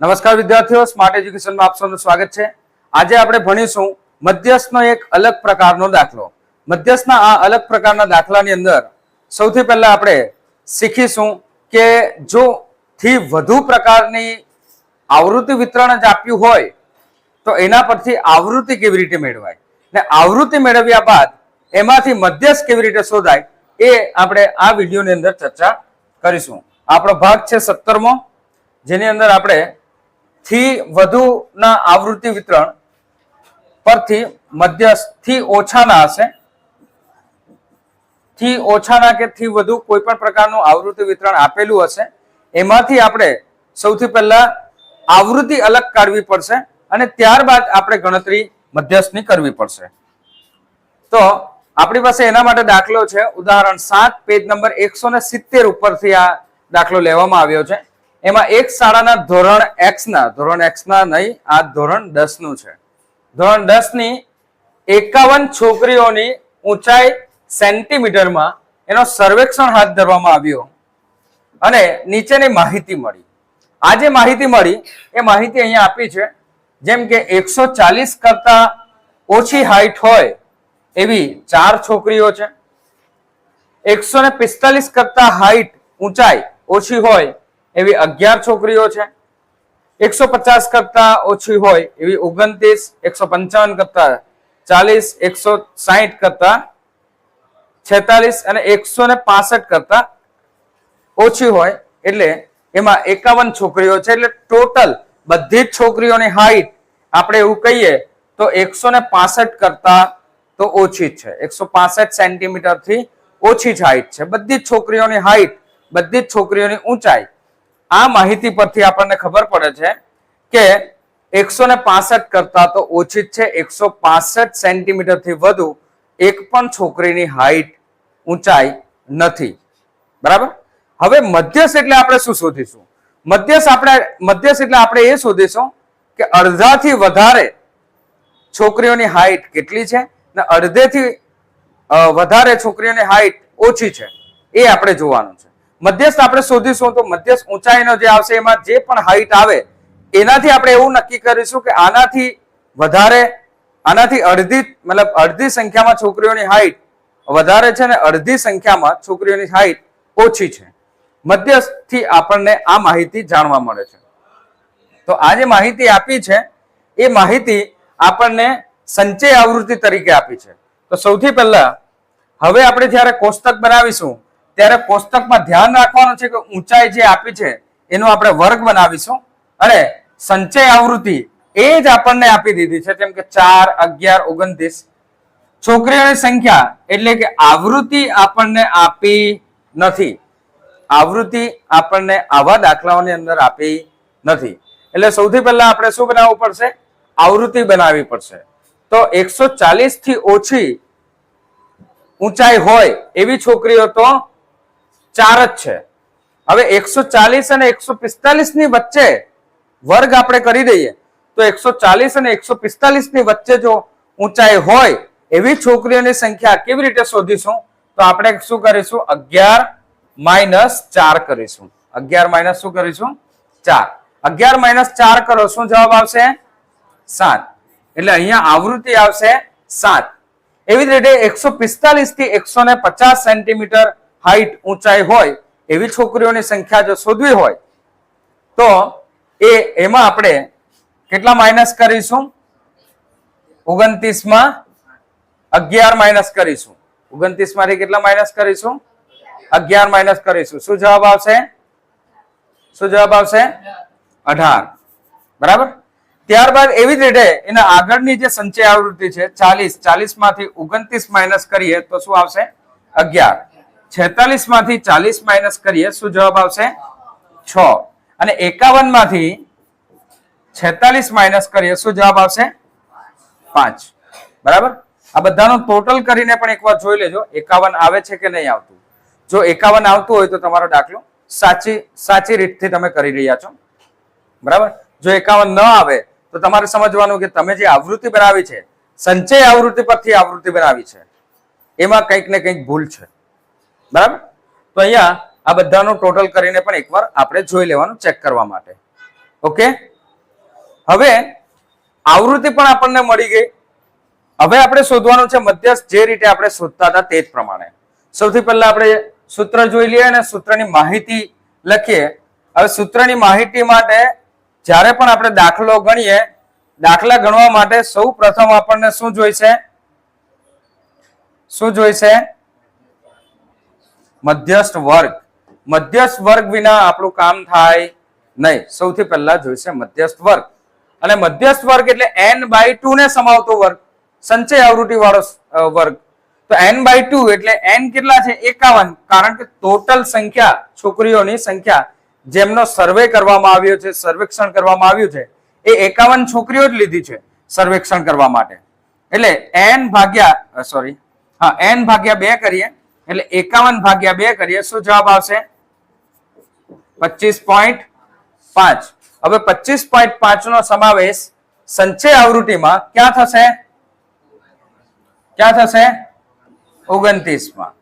નમસ્કાર વિદ્યાર્થીઓ સ્માર્ટ એજ્યુકેશનમાં આપ સૌનું સ્વાગત છે. આજે આપણે ભણીશું મધ્યસ્થનો એક અલગ પ્રકારનો દાખલો. મધ્યસ્થના આ અલગ પ્રકારના દાખલાની અંદર સૌથી પહેલા આપણે શીખીશું કે જો થી વધુ પ્રકારની આવૃત્તિ વિતરણ જ આપ્યું હોય, તો એના પરથી આવૃત્તિ કેવી રીતે મેળવાય? ને આવૃત્તિ મેળવ્યા બાદ એમાંથી મધ્યસ્થ કેવી રીતે શોધાય, એ આપણે આ વિડીયોની અંદર ચર્ચા કરીશું. આપણો ભાગ છે સત્તરમો, જેની અંદર આપણે થી વધુના આવૃત્તિ વિતરણ પરથી મધ્યસ્થી ઓછાના હશે. થી ઓછાના કે થી વધુ કોઈ પણ પ્રકારનું આવૃત્તિ વિતરણ આપેલું હશે. એમાંથી આપણે સૌથી પહેલા આવૃત્તિ અલગ કાઢવી પડશે અને ત્યારબાદ આપણે ગણતરી મધ્યસ્થની કરવી પડશે. તો આપણી પાસે એના માટે દાખલો છે. ઉદાહરણ સાત, પેજ નંબર એકસો સિત્તેર ઉપરથી આ દાખલો લેવામાં આવ્યો છે. એમાં એક શાળાના ધોરણ એક્સ ના, ધોરણ એક્સ ના નહીં, આ ધોરણ દસનું છે. ધોરણ દસની એકાવન છોકરીઓની ઊંચાઈ સેન્ટીમીટરમાં એનો સર્વેક્ષણ હાથ ધરવામાં આવ્યો અને નીચેની માહિતી મળી. આ જે માહિતી મળી, એ માહિતી અહીંયા આપી છે, જેમ કે એકસો ચાલીસ કરતા ઓછી હાઈટ હોય એવી ચાર છોકરીઓ છે. એકસો ને પિસ્તાલીસ કરતા હાઈટ ઊંચાઈ ઓછી હોય એવી અગિયાર છોકરીઓ છે. એકસો પચાસ કરતા ઓછી હોય એવી ઓગણત્રીસ એકસો પંચાવન કરતા ચાલીસ એકસો સાહીઠ કરતા છેતાલીસ અને એકસો ને પાસઠ કરતા ઓછી હોય. એટલે એમાં એકાવન છોકરીઓ છે. એટલે ટોટલ બધી જ છોકરીઓની હાઈટ આપણે એવું કહીએ તો એકસો ને પાસઠ કરતા તો ઓછી જ છે. એકસો પાસઠ સેન્ટીમીટરથી ઓછી જ હાઈટ છે. બધી જ છોકરીઓની હાઈટ, બધી જ છોકરીઓની ઊંચાઈ આ માહિતી પરથી આપણને ખબર પડે છે કે એકસો ને પાસઠ કરતા તો ઓછી જ છે. એકસો પાસઠ સેન્ટીમીટરથી વધુ એક પણ છોકરીની હાઈટ ઊંચાઈ નથી. બરાબર? હવે મધ્યસ્થ એટલે આપણે શું શોધીશું? મધ્યસ્થ આપણે, મધ્યસ્થ એટલે આપણે એ શોધીશું કે અડધાથી વધારે છોકરીઓની હાઈટ કેટલી છે ને અડધેથી વધારે છોકરીઓની હાઈટ ઓછી છે. એ આપણે જોવાનું છે. મધ્યસ્થ આપણે શોધીશું તો મધ્યસ્થ ઊંચાઈનો જે આવશે, એમાં જે પણ હાઈટ આવે, એનાથી આપણે એવું નક્કી કરીશું કે આનાથી વધારે, આનાથી અડધી, મતલબ અડધી સંખ્યામાં છોકરીઓની હાઈટ વધારે છે ને અડધી સંખ્યામાં છોકરીઓની હાઈટ ઓછી છે. મધ્યસ્થથી આપણને આ માહિતી જાણવા મળે છે. તો આ જે માહિતી આપી છે, એ માહિતી આપણને સંચય આવૃત્તિ તરીકે આપી છે. તો સૌથી પહેલા, હવે આપણે જ્યારે કોષ્ટક બનાવીશું ત્યારે કોષ્ટકમાં ધ્યાન રાખવાનું છે કે ઊંચાઈ જે આપી છે, એનો આપણે વર્ગ બનાવીશું. અને સંચય આવૃત્તિ એ જ આપણને આપી દીધી છે, જેમ કે ચાર, અગિયાર, ઓગણત્રીસ. છોકરીઓની સંખ્યા એટલે કે આવૃત્તિ આપણને આપી નથી. આવૃત્તિ આપણને આવા દાખલાઓની અંદર આપી નથી. એટલે સૌથી પહેલા આપણે શું બનાવવું પડશે? આવૃત્તિ બનાવવી પડશે. તો એકસો ચાલીસથી ઓછી ઊંચાઈ હોય એવી છોકરીઓ તો ચાર જ છે. હવે એકસો ચાલીસ અને એકસો પિસ્તાલીસની વચ્ચે વર્ગ આપણે કરી દઈએ. તો એકસો ચાલીસ અને એકસો પિસ્તાલીસની વચ્ચે જો ઊંચાઈ હોય એવી છોકરીઓની સંખ્યા કેવી રીતે શોધીશું? તો આપણે શું કરીશું? અગિયાર માઇનસ ચાર કરીશું. અગિયાર માઇનસ શું કરીશું? ચાર. અગિયાર માઇનસ ચાર કરો, શું જવાબ આવશે? સાત. એટલે અહીંયા આવૃત્તિ આવશે સાત. એવી જ રીતે એકસો પિસ્તાલીસથી એકસો ને પચાસ સેન્ટીમીટર હાઈટ ઊંચાઈ હોય, એવી છોકરીઓની સંખ્યા જો શોધવી હોય, તો એ એમાં આપણે કેટલા માઇનસ કરીશું? ઓગણત્રીસમાં અગિયાર માઇનસ કરીશું. ઓગણત્રીસમાંથી કેટલા માઇનસ કરીશું? અગિયાર માઇનસ કરીશું. શું જવાબ આવશે? શું જવાબ આવશે? અઢાર. બરાબર? ત્યારબાદ એવી જ રીતે એના આગળની જે સંચય આવૃત્તિ છે, ચાલીસ. ચાલીસમાંથી ઓગણત્રીસ માઇનસ કરીએ તો શું આવશે? અગિયાર. છેતાલીસમાંથી ચાલીસ માઇનસ કરીએ, શું જવાબ આવશે? છ. અને એકાવનમાંથી છેતાલીસ માઇનસ કરીએ, શું જવાબ આવશે? પાંચ. બરાબર? આ બધાનો ટોટલ કરીને પણ એકવાર જોઈ લેજો, એકાવન આવે છે કે નહીં આવતું. જો એકાવન આવતું હોય તો તમારો દાખલો સાચી સાચી રીતથી તમે કરી રહ્યા છો. બરાબર? જો એકાવન ન આવે, તો તમારે સમજવાનું કે તમે જે આવૃત્તિ બનાવી છે, સંચય આવૃત્તિ પરથી આવૃત્તિ બનાવી છે. એમાં કંઈક ને કંઈક ભૂલ છે. બરાબર? તો અહીંયા આ બધાનું ટોટલ કરીને પણ એકવાર આપણે જોઈ લેવાનું ચેક કરવા માટે. ઓકે હવે આવૃત્તિ પણ આપણને મળી ગઈ. હવે આપણે શોધવાનું છે મધ્યસ્થ જે રીતે આપણે શોધતા હતા તે જ પ્રમાણે. સૌથી પહેલા આપણે સૂત્ર જોઈ લઈએ અને સૂત્રની માહિતી લખીએ. હવે સૂત્રની માહિતી માટે જ્યારે પણ આપણે દાખલો ગણીએ, દાખલા ગણવા માટે સૌ પ્રથમ આપણને શું જોઈશે? શું જોઈશે? મધ્યસ્થ વર્ગ. મધ્યસ્થ વર્ગ વિના આપણું કામ થાય નહીં. સૌથી પહેલા જોઈશે મધ્યસ્થ વર્ગ. અને મધ્યસ્થ વર્ગ એટલે એન બાય ટુ ને સમાવતો વર્ગ. સંચય આવૃત્તિ વાળો વર્ગ. તો એન બાય ટુ એટલે એન કેટલા છે? એકાવન. કારણ કે ટોટલ સંખ્યા છોકરીઓની સંખ્યા જેમનો સર્વે કરવામાં આવ્યો છે, સર્વેક્ષણ કરવામાં આવ્યું છે, એ એકાવન છોકરીઓ જ લીધી છે સર્વેક્ષણ કરવા માટે. એટલે એન ભાગ્યા સોરી હા એન ભાગ્યા બે કરીએ. એટલે એકાવન ભાગ્યા બે કરીએ, શું જવાબ આવશે? પચીસ પોઈન્ટ પાંચ. હવે પચીસ પોઈન્ટ પાંચ નો સમાવેશ સંચય આવૃત્તિમાં ક્યાં થશે? ક્યાં થશે? ઓગણત્રીસમાં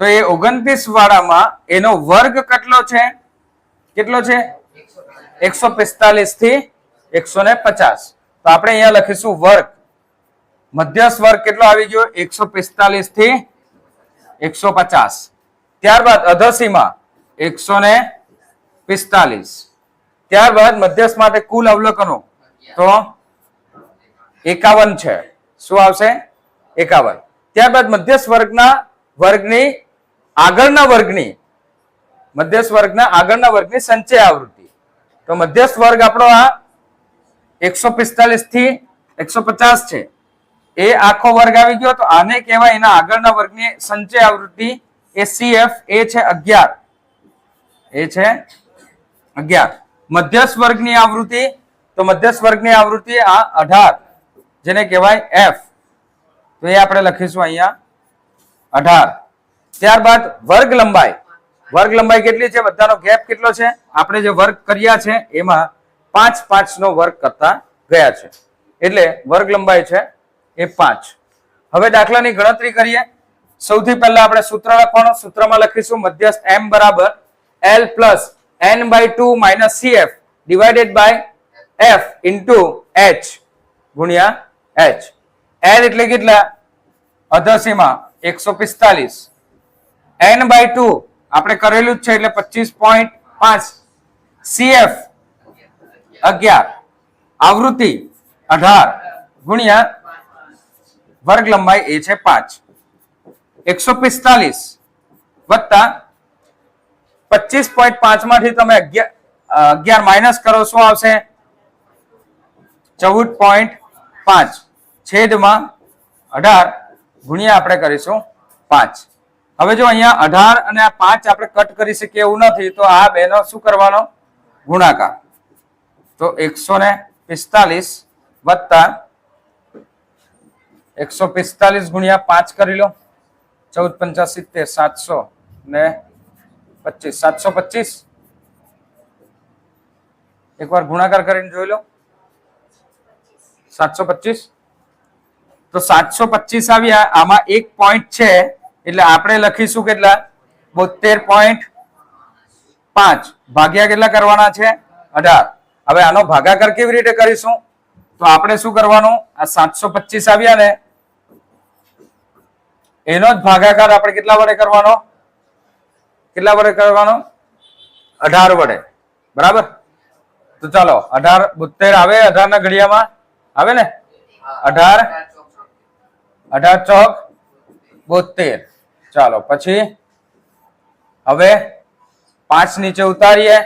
તો એ ઓગણત્રીસ વાળામાં એનો વર્ગ કેટલો છે? કેટલો છે? એકસો પિસ્તાલીસથી એકસો ને પચાસ. તો આપણે અહીંયા લખીશું વર્ગ. મધ્યસ્થ વર્ગ કેટલો આવી ગયો? એકસો પિસ્તાલીસથી એકસો પચાસ. ત્યારબાદ અધસીમાં એકસો ને પિસ્તાલીસ. ત્યારબાદ મધ્યસ્થ માટે કુલ અવલોકનો તો એકાવન છે. શું આવશે? એકાવન. ત્યારબાદ મધ્યસ્થ વર્ગના વર્ગની આગળના વર્ગની, મધ્યસ્થ વર્ગના આગળના વર્ગની સંચય આવૃત્તિ. તો મધ્યસ્થ વર્ગ આપણો આ એકસો પિસ્તાલીસથી એકસો પચાસ છે. એ આખો વર્ગ આવી ગયો તો આને કહેવાય એના આગળના વર્ગની સંચય આવૃત્તિ એ સીએફ એ છે અગિયાર. એ છે અગિયાર. મધ્યસ્થ વર્ગની આવૃત્તિ, તો મધ્યસ્થ વર્ગની આવૃત્તિ આ અઢાર, જેને કહેવાય એફ. તો એ આપણે લખીશું અહીંયા. અઢાર. ત્યારબાદ વર્ગ લંબાઈ. વર્ગ લંબાઈ કેટલી છે? બધાનો ગેપ કેટલો છે? આપણે જે વર્ગ કર્યા છે, એમાં પાંચ પાંચ નો વર્ગ કરતા ગયા છે. એટલે વર્ગ લંબાઈ છે એ પાંચ. હવે દાખલાની ગણતરી કરીએ. સૌથી પહેલા આપણે સૂત્ર લખવાનું. સૂત્રમાં લખીશું મધ્યસ્થ એમ બરાબર L plus N by two minus cf divided by F into H ગુણ્યા એચ એલ એટલે કેટલા? અધસીમાં એકસો પિસ્તાલીસ. એન બાય ટુ આપણે કરેલું જ છે એટલે પચીસ પોઈન્ટ પાંચ. cf અગિયાર. આવૃત્તિ અઢાર ગુણ્યા વર્ગ લંબાઈ એ છે પાંચ. એકસો પિસ્તાલીસ વત્તા પચીસ પોઈન્ટ પાંચમાંથી તમે અગિયાર માઇનસ કરો, શું આવશે? ચૌદ પોઈન્ટ પાંચ. છેદમાં અઢાર ગુણ્યા આપણે કરીશું પાંચ. હવે જો અહીંયા અઢાર અને આ પાંચ આપણે કટ કરી શકીએ એવું નથી, તો આ બેનો શું કરવાનો? ગુણાકાર. તો એકસો ને પિસ્તાલીસ વત્તા એકસો પિસ્તાલીસ ગુણ્યા પાંચ કરી લો. ચૌદ પંચા સિત્તેર, સાતસો ને પચીસ. સાતસો પચીસ? એકવાર ગુણાકાર કરીને જોઈ લો. સાતસો પચીસ? તો સાતસો પચીસ આવ્યા આમાં એક પોઈન્ટ છે, એટલે આપણે લખીશું કેટલા? બોતેર પોઈન્ટ પાંચ. ભાગ્યા કેટલા કરવાના છે? અઢાર. હવે આનો ભાગાકાર કેવી રીતે કરીશું? તો આપણે શું કરવાનું? આ સાતસો પચીસ આવ્યા ને એનો જ ભાગાકાર આપણે કેટલા વડે કરવાનો? કેટલા વડે કરવાનો? અઢાર વડે. બરાબર? તો ચાલો, અઢાર બોતેર આવે અઢાર ના ઘડિયામાં આવે ને? અઢાર અઢાર ચોક બોતેર ચાલો, પછી હવે પાંચ નીચે ઉતારીએ,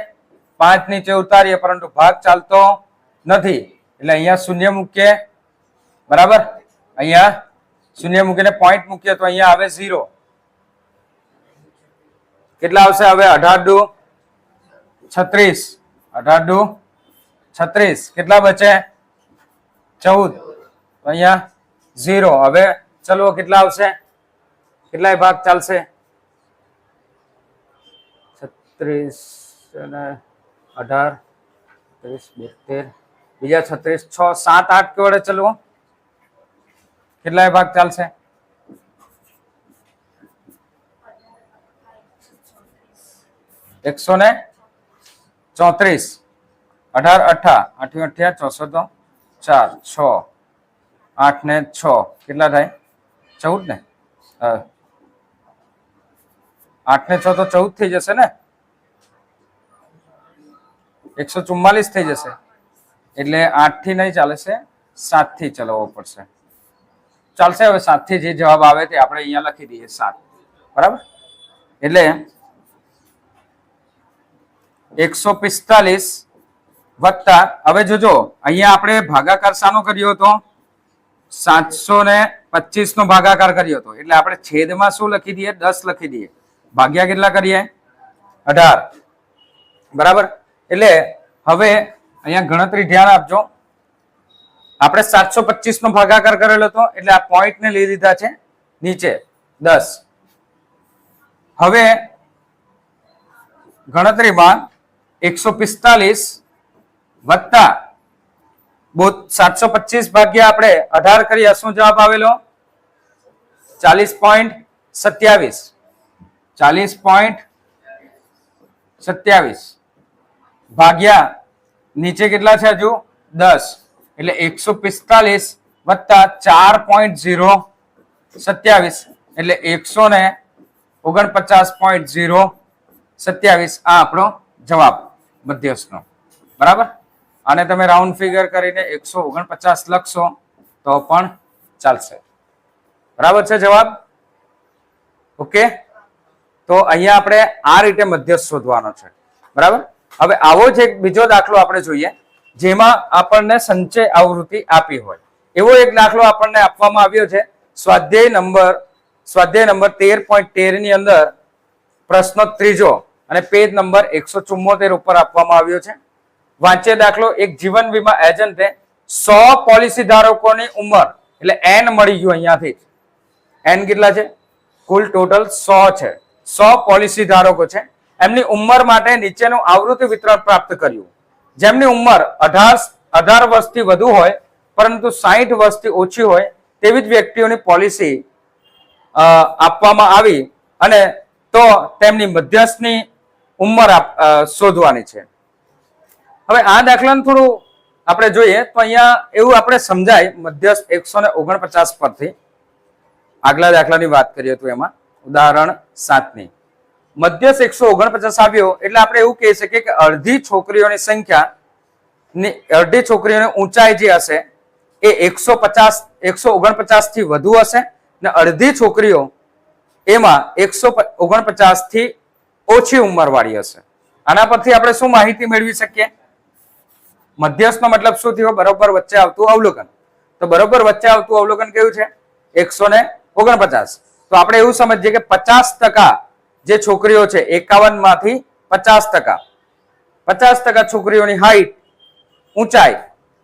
પાંચ નીચે ઉતારીએ, પરંતુ ભાગ ચાલતો નથી. એટલે અહીંયા શૂન્ય મૂકીએ. બરાબર? અહીંયા શૂન્ય મૂકીને પોઈન્ટ મૂકીએ તો અહીંયા આવે ઝીરો કેટલા આવશે હવે? અઢાર ડુ છત્રીસ. અઢાર ડુ છત્રીસ. કેટલા બચે? ચૌદ. અહીંયા ઝીરો હવે ચલો કેટલા આવશે? કેટલાય ભાગ ચાલશે? છત્રીસ અને અઢાર ત્રીસ બોતેર. બીજા છત્રીસ છ, સાત, આઠ કે વડે ચલવો કેટલાય ભાગ ચાલશે? એકસો ને ચોત્રીસ. અઢાર, અઠા. આઠી અઠ્યા ચોસો તો ચાર, છ, આઠ ને છ. કેટલા થાય? ચૌદ ને. આઠ ને છ તો ચૌદ થઈ જશે ને? એકસો ચુમ્માલીસ થઈ જશે. એટલે આઠથી નહીં ચાલે છે સાતથી ચલાવવો પડશે. ચાલશે? હવે સાતથી જે જવાબ આવે તે આપણે અહીંયા લખી દઈએ સાત. બરાબર? એટલે એકસો પિસ્તાલીસ વત્તા, હવે જોજો, અહીંયા આપણે ભાગાકાર શાનો કર્યો હતો? સાતસો ને પચીસ નો ભાગાકાર કર્યો હતો. એટલે આપણે છેદમાં શું લખી દઈએ? દસ લખી દઈએ. ભાગ્યા કેટલા કરીએ? અઢાર. બરાબર? એટલે હવે અહીંયા ગણતરી ધ્યાન આપજો. આપણે સાતસો પચીસ નો ભાગાકાર કરેલો હતો, એટલે આ પોઈન્ટ ને લઈ લીધા છે નીચે. દસ. હવે ગણતરીમાં એકસો પિસ્તાલીસ વત્તા સાતસો પચીસ ભાગ્યા આપણે અઢાર કરીએ શું જવાબ આવેલો? ચાલીસ પોઈન્ટ સત્યાવીસ. ચાલીસ પોઈન્ટ સત્યાવીસ. ભાગ્યા નીચે કેટલા છે હજુ? દસ. એટલે એકસો પિસ્તાલીસ વત્તા ચાર પોઈન્ટ ઝીરો સત્યાવીસ. એટલે એકસો ને ઓગણપચાસ પોઈન્ટ ઝીરો સત્યાવીસ આ આપણો જવાબ મધ્યસ્થનો બરાબર? અને તમે રાઉન્ડ ફિગર કરીને એકસો ઓગણપચાસ લખશો તો પણ ચાલશે. બરાબર છે જવાબ? ઓકે? તો અહીંયા આપણે આ રીતે મધ્યસ્થ શોધવાનો છે. બરાબર? હવે આવો જ એક બીજો દાખલો આપણે જોઈએ. જેમાં આપણને સંચય આવૃત્તિ આપી હોય. એવો એક દાખલો આપણને આપવામાં આવ્યો છે. સ્વાધ્યાય નંબર સ્વાધ્યાય નંબર તેર પોઈન્ટ તેરની અંદર પ્રશ્ન ત્રીજો અને પેજ નંબર એકસો ચુમ્મોતેર ઉપર આપવામાં આવ્યો છે. વાંચ્ય દાખલો, એક જીવન વીમા એજન્ટે સો પોલિસી ધારકોની ઉંમર, એટલે એન મળી ગયું અહીંયાથી. એન કેટલા છે? કુલ ટોટલ સો છે. સો પોલિસી ધારકો છે. એમની ઉંમર માટે નીચેનું આવૃત્તિ વિતરણ પ્રાપ્ત કર્યું. જેમની ઉંમર અઢાર અઢાર વર્ષથી વધુ હોય, પરંતુ સાહીઠ વર્ષથી ઓછી હોય, તેવી જ વ્યક્તિઓની પોલિસી આપવામાં આવી અને તો તેમની મધ્યસ્થની ઉંમર શોધવાની છે. હવે આ દાખલાને થોડું આપણે જોઈએ, તો અહીંયા એવું આપણે સમજાય, મધ્યસ્થ એકસો ને ઓગણપચાસ પરથી. આગલા દાખલાની વાત કરીએ તો એમાં, ઉદાહરણ સાતની. મધ્યસ્થ એકસો ઓગણપચાસ આવ્યો એટલે આપણે એવું કહી શકીએ કે અડધી છોકરીઓની સંખ્યા અડધી છોકરીઓની ઊંચાઈ જે હશે એ એકસો પચાસ, એકસો ઓગણપચાસથી વધુ હશે ને અડધી છોકરીઓ એમાં એકસો ઓગણપચાસથી ઓછી ઉંમરવાળી હશે. આના પરથી આપણે શું માહિતી મેળવી શકીએ? મધ્યસ્થનો મતલબ શું થયો? બરોબર વચ્ચે આવતું અવલોકન. તો બરોબર વચ્ચે આવતું અવલોકન કેવું છે? એકસો ને ઓગણપચાસ. તો આપણે એવું સમજીએ કે પચાસ ટકા જે છોકરીઓ છે, એકાવનમાંથી પચાસ ટકા. પચાસ ટકા છોકરીઓની હાઈટ ઊંચાઈ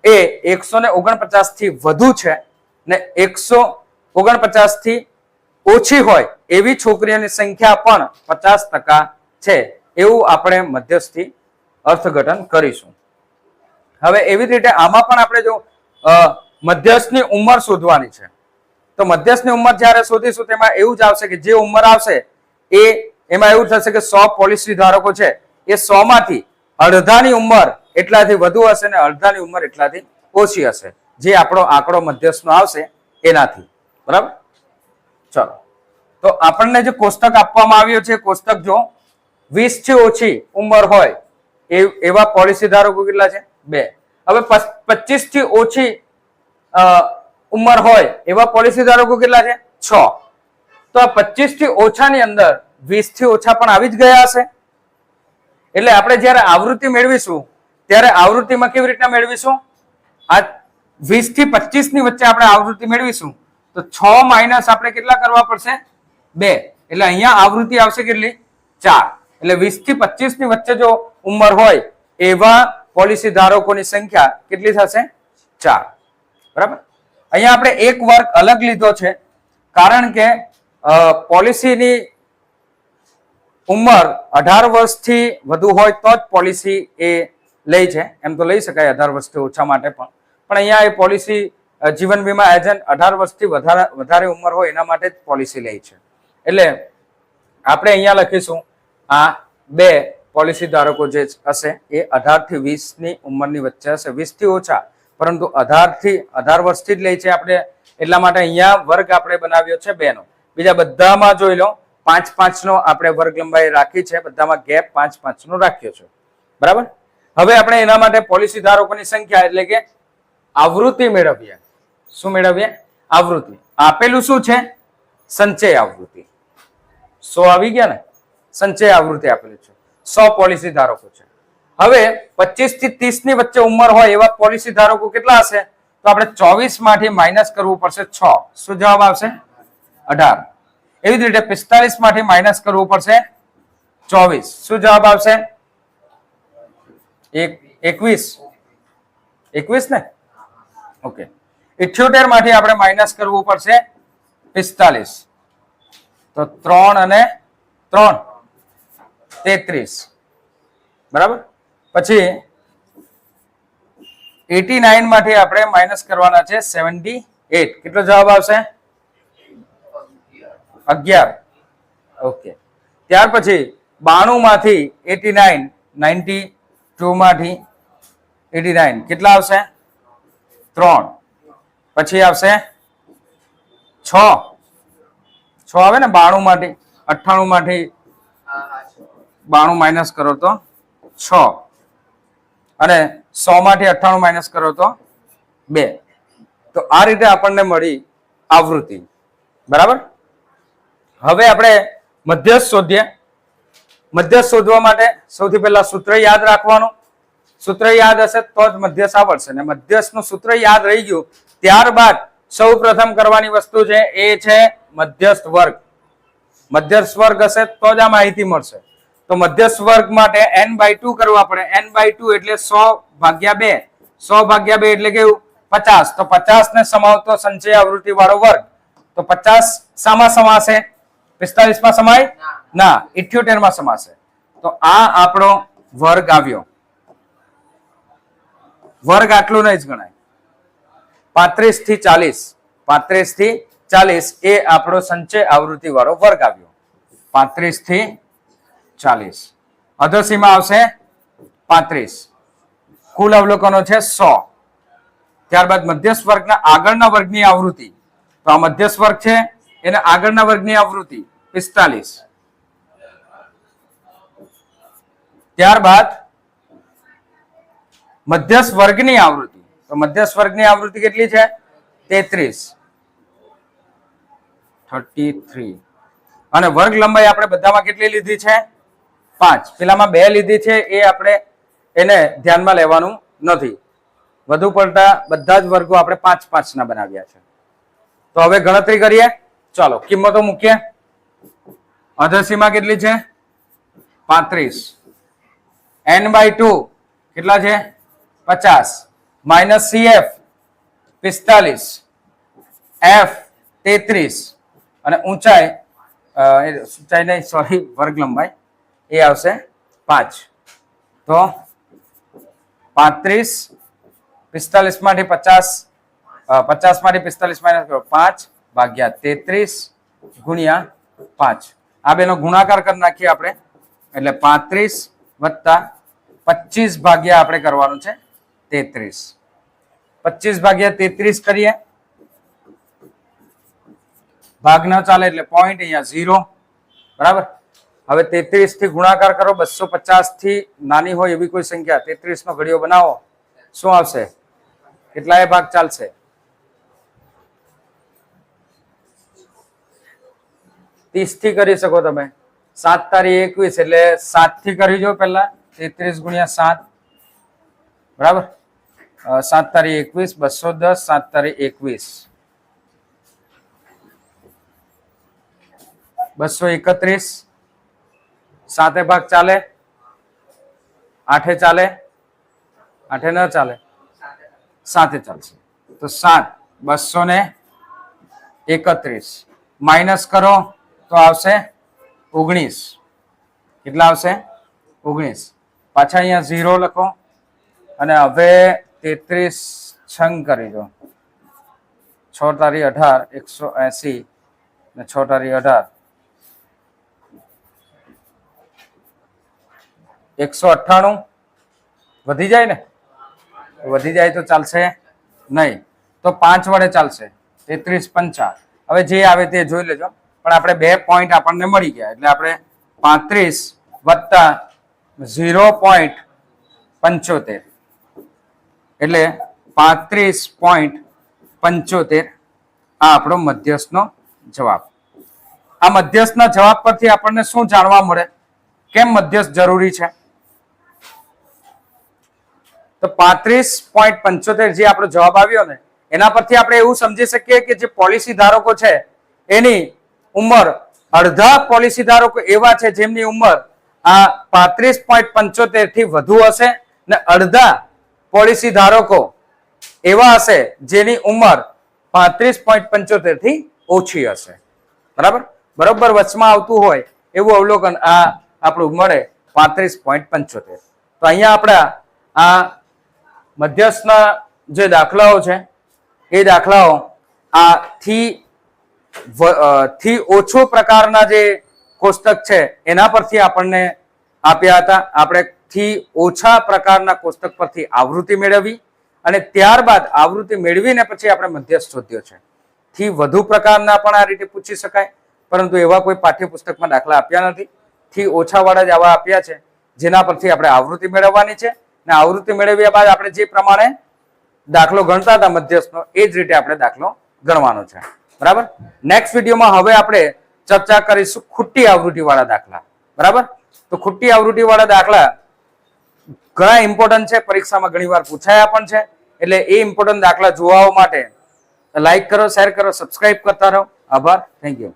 એ એકસો ને ઓગણપચાસથી વધુ છે ને એકસો ઓગણપચાસથી ઓછી હોય એવી છોકરીઓની સંખ્યા પણ પચાસ ટકા છે એવું આપણે મધ્યસ્થી અર્થઘટન કરીશું. હવે એવી રીતે આમાં પણ આપણે જો મધ્યસ્થની ઉંમર શોધવાની છે. તો મધ્યસ્થની ઉંમર જ્યારે શોધીશું તેમાં એવું જ આવશે કે જે ઉંમર આવશે એ એમાં એવું થશે કે સો પોલિસી ધારકો છે, એ સો માંથી અડધાની ઉંમર એટલાથી વધુ હશે ને અડધાની ઉંમર એટલાથી ઓછી હશે. જે આપણો આંકડો મધ્યસ્થનો આવશે એનાથી. બરાબર? ચલો. તો આપણને જે કોષ્ટક આપવામાં આવ્યો છે કોષ્ટક જો વીસથી ઓછી ઉંમર હોય એવા પોલિસી ધારકો કેટલા છે? બે. હવે પચીસથી ઓછી ઉંમર હોય, એવા પોલિસી ધારકો કેટલા છે? છ. તો આ પચીસથી ઓછાની અંદર વીસથી ઓછા પણ આવી જ ગયા હશે. એટલે આપણે જ્યારે આવૃત્તિ મેળવીશું, ત્યારે આવૃત્તિમાં કેવી રીતના મેળવીશું? આ વીસથી પચીસની વચ્ચે આપણે આવૃત્તિ મેળવીશું, તો છ માઇનસ આપણે કેટલા કરવા પડશે? બે. એટલે અહીંયા આવૃત્તિ આવશે કેટલી? ચાર. એટલે વીસથી પચીસની વચ્ચે જો ઉંમર હોય, એવા પોલિસી ધારકોની સંખ્યા કેટલી થશે? ચાર. બરાબર? અહીંયા આપણે એક વર્ગ અલગ લીધો છે, કારણ કે પોલિસીની ઉંમર અઢાર વર્ષથી વધુ હોય તો જ પોલિસી એ લે છે. એમ તો લઈ શકાય અઢાર વર્ષથી ઓછા માટે પણ. પણ અહીંયા એ પોલિસી જીવન વીમા એજન્ટ અઢાર વર્ષથી વધારે વધારે ઉંમર હોય એના માટે જ પોલિસી લે છે. એટલે આપણે અહીંયા લખીશું, આ બે પોલિસી ધારકો જે હશે એ અઢારથી વીસની ઉંમરની વચ્ચે હશે. વીસથી ઓછા, પરંતુ અઢારથી, અઢાર વર્ષથી જ લે છે. આપણે એટલા માટે અહીંયા વર્ગ આપણે બનાવ્યો છે બેનો. બીજા બધામાં જોઈ લો, પાંચ પાંચ નો આપણે વર્ગ લંબાઈ રાખી છે, બધામાં ગેપ પાંચ પાંચ નો રાખ્યો છે. બરાબર? હવે આપણે એના માટે પોલિસી ધારકોની સંખ્યા એટલે કે આવૃત્તિ મેળવીએ. શું મેળવીએ? આવૃત્તિ. આપેલું શું છે? સંચય આવૃત્તિ. સો આવી ગયા ને? સંચય આવૃત્તિ આપેલું છે. સો પોલિસી ધારકો છે. હવે પચીસથી ત્રીસની વચ્ચે ઉંમર હોય એવા પોલિસી ધારકો કેટલા હશે? તો આપણે ચોવીસમાંથી માઇનસ કરવું પડશે છ. શું જવાબ આવશે? અઢાર. એવી જ રીતે પિસ્તાલીસમાંથી માઇનસ કરવું પડશે ચોવીસ. શું જવાબ આવશે? એક, એકવીસ. એકવીસ ને? ઓકે. ઇઠ્યોતેરમાંથી આપણે માઇનસ કરવું પડશે પિસ્તાલીસ તો ત્રણ અને ત્રણ. તેત્રીસ. બરાબર? પછી એટી નાઇનમાંથી આપણે માઇનસ કરવાના છે સેવન્ટી એટ. કેટલો જવાબ આવશે? અગિયાર. ઓકે ત્યાર પછી બાણું માંથી એટી નાઇન નાઇન્ટી ટુ માંથી એટી નાઇન કેટલા આવશે? ત્રણ. પછી આવશે છ. છ આવે ને બાણું માંથી અઠ્ઠાણું માંથી બાણું માઇનસ કરો તો છ. અને સો માંથી અઠ્ઠાણું માઇનસ કરો તો બે. તો આ રીતે આપણને મળી આવૃત્તિ. બરાબર? હવે આપણે મધ્યસ્થ શોધીએ. મધ્યસ્થ શોધવા માટે સૌથી પહેલા સૂત્ર યાદ રાખવાનું. સૂત્ર યાદ હશે તો જ મધ્યસ્થ આવડશે. ને મધ્યસ્થનું સૂત્ર યાદ રહી ગયું. ત્યારબાદ સૌ પ્રથમ કરવાની વસ્તુ છે, એ છે મધ્યસ્થ વર્ગ. મધ્યસ્થ વર્ગ હશે તો જ આ માહિતી મળશે. તો મધ્યસ્થ વર્ગ માટે એન બાય ટુ કરવા પડે. એન બાય ટુ એટલે સો ભાગ્યા બે. સો ભાગ્યા બે એટલે કેવું? પચાસ. તો પચાસ ને સમાવતો સંચય આવૃત્તિ વાળો વર્ગ. તો પચાસ સામા સમાશે? પિસ્તાલીસમાં સમાય? ના. ઇઠ્યોતેરમાં સમાશે. તો આ આપણો વર્ગ આવ્યો. વર્ગ આટલું નહીં જ ગણાય. પાંત્રીસથી ચાલીસ. પાંત્રીસથી ચાલીસ એ આપણો સંચય આવૃત્તિ વાળો વર્ગ આવ્યો. પાંત્રીસથી ચાલીસ. અધસીમાં આવશે પાંત્રીસ. કુલ અવલોકનો છે સો. ત્યારબાદ મધ્યસ્થ વર્ગના આગળના વર્ગની આવૃત્તિ. તો આ મધ્યસ્થ વર્ગ છે એના આગળના વર્ગની આવૃત્તિ, પિસ્તાલીસ. ત્યારબાદ મધ્યસ્થ વર્ગની આવૃત્તિ. તો મધ્યસ્થ વર્ગની આવૃત્તિ કેટલી છે? તેત્રીસ. Thirty three. અને વર્ગ લંબાઈ આપણે બધામાં કેટલી લીધી છે? પાંચ. પેલામાં બે લીધી છે, એ આપણે એને ધ્યાનમાં લેવાનું નથી. વધુ પડતા બધા જ વર્ગો આપણે પાંચ પાંચના બનાવ્યા છે. તો હવે ગણતરી કરીએ. ચાલો, કિંમતો મૂકીએ. અધસીમાં કેટલી છે? પાંત્રીસ. એન બાય ટુ કેટલા છે? પચાસ. માઇનસ સીએફ પિસ્તાલીસ. એફ તેત્રીસ. અને ઊંચાઈ ઊંચાઈ નહીં સોરી વર્ગ લંબાઈ. એ આવશે પાંચ. તો પાંત્રીસ પિસ્તાલીસમાંથી પચાસ પચાસમાંથી પિસ્તાલીસ માઇનસ પાંચ. ભાગ્યા તેત્રીસ ગુણ્યા પાંચ. આ બેનો ગુણાકાર કરી નાખીએ આપણે. એટલે પાંત્રીસ વત્તા પચીસ ભાગ્યા આપણે કરવાનું છે તેત્રીસ. પચીસ ભાગ્યા તેત્રીસ કરીએ. ભાગ ન ચાલે એટલે પોઈન્ટ અહીંયા ઝીરો બરાબર? હવે તેત્રીસથી ગુણાકાર કરો, બસો પચાસથી નાની હોય એવી કોઈ સંખ્યા. તેત્રીસ નો ઘડીઓ બનાવો. શું આવશે? કેટલાય ભાગ ચાલશે? ત્રીસથી કરી શકો તમે. સાત તારીખ એકવીસ એટલે સાતથી કરી જો પેલા તેત્રીસ ગુણ્યા સાત. બરાબર? સાત તારીખ એકવીસ, બસો દસ, સાત તારીખ એકવીસ. બસો એકત્રીસ. સાતે ભાગ ચાલે? આઠે ચાલે? આઠે ન ચાલે? સાતે ચાલશે. તો સાત, બસો ને એકત્રીસ. માઇનસ કરો. તો આવશે ઓગણીસ. કેટલા આવશે? ઓગણીસ. પાછા અહીંયા ઝીરો લખો. અને હવે તેત્રીસ છંગ કરી દો. છ તારી અઢાર, એકસો એસી ને છ તારી અઢાર. એકસો અઠ્ઠાણું. વધી જાય ને? વધી જાય તો ચાલશે નહીં. તો પાંચ વડે ચાલશે. તેત્રીસ પંચા. હવે જે આવે તે જોઈ લેજો. પણ આપણે બે પોઈન્ટ આપણને મળી ગયા. એટલે આપણે પાંત્રીસ વત્તા ઝીરો પોઈન્ટ પંચોતેર. એટલે પાંત્રીસ પોઈન્ટ પંચોતેર આ આપણો મધ્યસ્થનો જવાબ. આ મધ્યસ્થના જવાબ પરથી આપણને શું જાણવા મળે? કેમ મધ્યસ્થ જરૂરી છે? તો પાંત્રીસ પોઈન્ટ પંચોતેર જે આપણો જવાબ આવ્યો ને, એના પરથી આપણે એવું સમજી શકીએ કે જે પોલિસી ધારકો છે, એની ઉંમર. અડધા પોલિસી ધારકો એવા છે જેમની ઉંમર આ પાંત્રીસ પોઈન્ટ પંચોતેરથી વધુ હશે ને અડધા પોલિસી ધારકો એવા હશે જેની ઉંમર પાંત્રીસ પોઈન્ટ પંચોતેરથી ઓછી હશે. બરાબર? બરોબર વચમાં આવતું હોય એવું અવલોકન આ આપણું મળે પાંત્રીસ પોઈન્ટ પંચોતેર. તો અહીંયા આપણા આ મધ્યસ્થના જે દાખલાઓ છે, એ દાખલાઓ આ થી થી ઓછો પ્રકારના જે કોષ્ટક છે, એના પરથી આપણને આપ્યા હતા. આપણે થી ઓછા પ્રકારના કોષ્ટક પરથી આવૃત્તિ મેળવી અને ત્યારબાદ આવૃત્તિ મેળવીને પછી આપણે મધ્યસ્થ શોધ્યો છે. થી વધુ પ્રકારના પણ આ રીતે પૂછી શકાય, પરંતુ એવા કોઈ પાઠ્યપુસ્તકમાં દાખલા આપ્યા નથી. થી ઓછા વાળા જ આવા આપ્યા છે, જેના પરથી આપણે આવૃત્તિ મેળવવાની છે અને આવૃત્તિ મેળવ્યા બાદ આપણે જે પ્રમાણે દાખલો ગણતા હતા મધ્યસ્થનો, એ જ રીતે આપણે દાખલો ગણવાનો છે. બરાબર? નેક્સ્ટ વિડીયોમાં હવે આપણે ચર્ચા કરીશું ખુટ્ટી આવૃત્તિ વાળા દાખલા. બરાબર? તો ખુટ્ટી આવૃત્તિ વાળા દાખલા ઘણા ઇમ્પોર્ટન્ટ છે. પરીક્ષામાં ઘણીવાર પૂછાયા પણ છે. એટલે એ ઇમ્પોર્ટન્ટ દાખલા જોવા માટે લાઈક કરો શેર કરો સબસ્ક્રાઈબ કરતા રહો. આભાર. Thank you